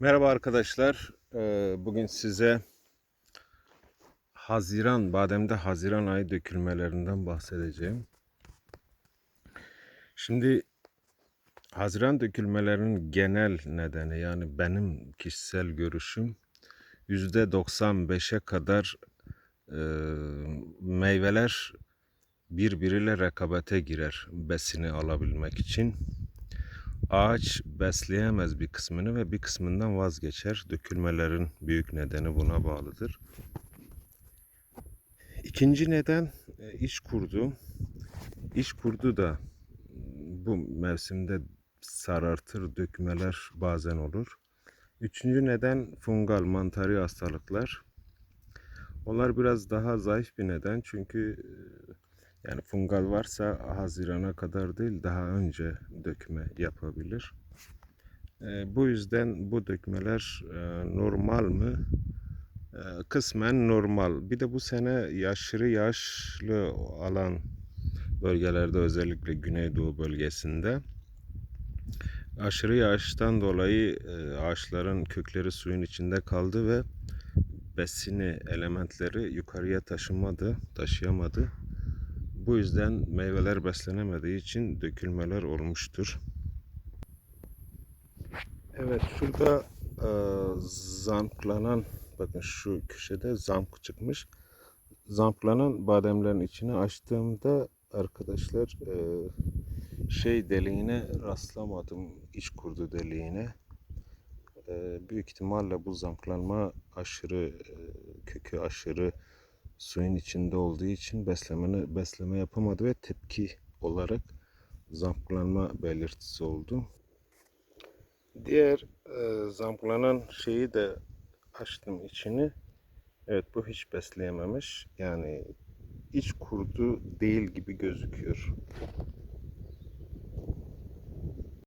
Merhaba arkadaşlar. Ee, Bugün size Haziran, bademde Haziran ayı dökülmelerinden bahsedeceğim. Şimdi Haziran dökülmelerinin genel nedeni yani benim kişisel görüşüm %95'e kadar e, meyveler birbiriyle rekabete girer besini alabilmek için ağaç besleyemez bir kısmını ve bir kısmından vazgeçer. Dökülmelerin büyük nedeni buna bağlıdır. İkinci neden e, iş kurdu. İş kurdu da bu mevsimde sarartır, dökmeler bazen olur. Üçüncü neden fungal, mantari hastalıklar. Onlar biraz daha zayıf bir neden çünkü e, yani fungal varsa Haziran'a kadar değil daha önce dökme yapabilir. E, bu yüzden bu dökmeler e, normal mı? E, kısmen normal. Bir de bu sene aşırı yaşlı alan bölgelerde özellikle Güneydoğu bölgesinde aşırı yağıştan dolayı e, ağaçların kökleri suyun içinde kaldı ve besini, elementleri yukarıya taşımadı, taşıyamadı. Bu yüzden meyveler beslenemediği için dökülmeler olmuştur. Evet şurada e, zamklanan bakın şu köşede zamk çıkmış. Zamklanan bademlerin içine açtığımda arkadaşlar e, şey deliğine rastlamadım. iç kurdu deliğine. E, büyük ihtimalle bu zamklanma aşırı e, kökü aşırı suyun içinde olduğu için beslemeni besleme yapamadı ve tepki olarak zamplanma belirtisi oldu. Diğer e, zamplanan şeyi de açtım içini. Evet bu hiç besleyememiş. Yani iç kurdu değil gibi gözüküyor.